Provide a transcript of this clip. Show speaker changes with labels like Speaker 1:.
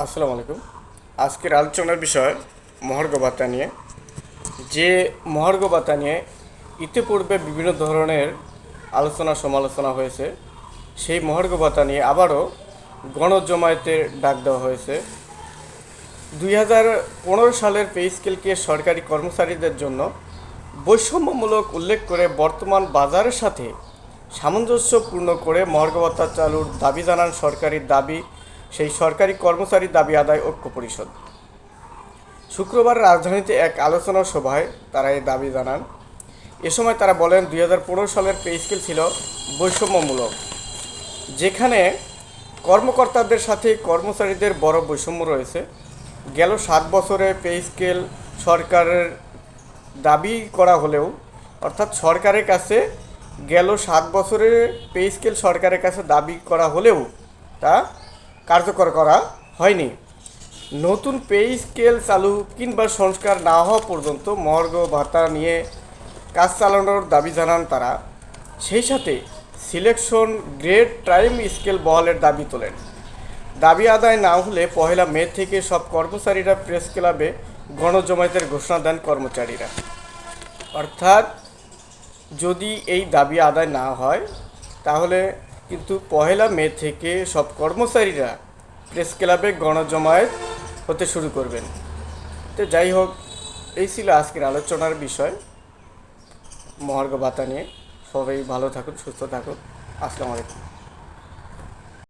Speaker 1: আসসালামু আলাইকুম। আজকের আলোচনার বিষয় মহার্ঘ ভাতা নিয়ে। যে মহার্ঘ ভাতা নিয়ে ইতিপূর্বে বিভিন্ন ধরনের আলোচনা সমালোচনা হয়েছে, সেই মহার্ঘ ভাতা নিয়ে আবারও গণজমায়েতের ডাক দেওয়া হয়েছে। দুই হাজার পনেরো সালের পে স্কেলকে সরকারি কর্মচারীদের জন্য বৈষম্যমূলক উল্লেখ করে বর্তমান বাজারের সাথে সামঞ্জস্যপূর্ণ করে মহার্ঘ ভাতা চালুর দাবি জানান সরকারি দাবি সেই সরকারি কর্মচারী দাবি আদায় ঐক্য পরিষদ। শুক্রবার রাজধানীতে এক আলোচনা সভায় তারা এই দাবি জানান। এ সময় তারা বলেন, দুই হাজার পনেরো সালের পে স্কেল ছিল বৈষম্যমূলক। যেখানে কর্মকর্তাদের সাথে কর্মচারীদের বড় বৈষম্য রয়েছে, গেল সাত বছরে পে স্কেল সরকারের দাবি করা হলেও, অর্থাৎ সরকারের কাছে গেল সাত বছরে পে স্কেল সরকারের কাছে দাবি করা হলেও তা কার্যকর করা হয়নি। নতুন পে স্কেল চালু কিংবা সংস্কার না হওয়া পর্যন্ত মহার্ঘ ভাতা নিয়ে কাজ চালানোর দাবি জানান তারা। সেই সাথে সিলেকশন গ্রেড টাইম স্কেল বহালের দাবি তোলেন। দাবি আদায় না হলে পহেলা মে থেকে সব কর্মচারীরা প্রেস ক্লাবে গণজমায়েতের ঘোষণা দেন কর্মচারীরা। অর্থাৎ যদি এই দাবি আদায় না হয়, তাহলে কিন্তু পহেলা মে থেকে সব কর্মচারীরা প্রেস ক্লাবে গণজমায়েত হতে শুরু করবেন। তো যাই হোক, এই ছিল আজকের আলোচনার বিষয়। মহার্ঘ ভাতা নিয়ে সবাই ভালো থাকুন, সুস্থ থাকুন। আসসালামু আলাইকুম।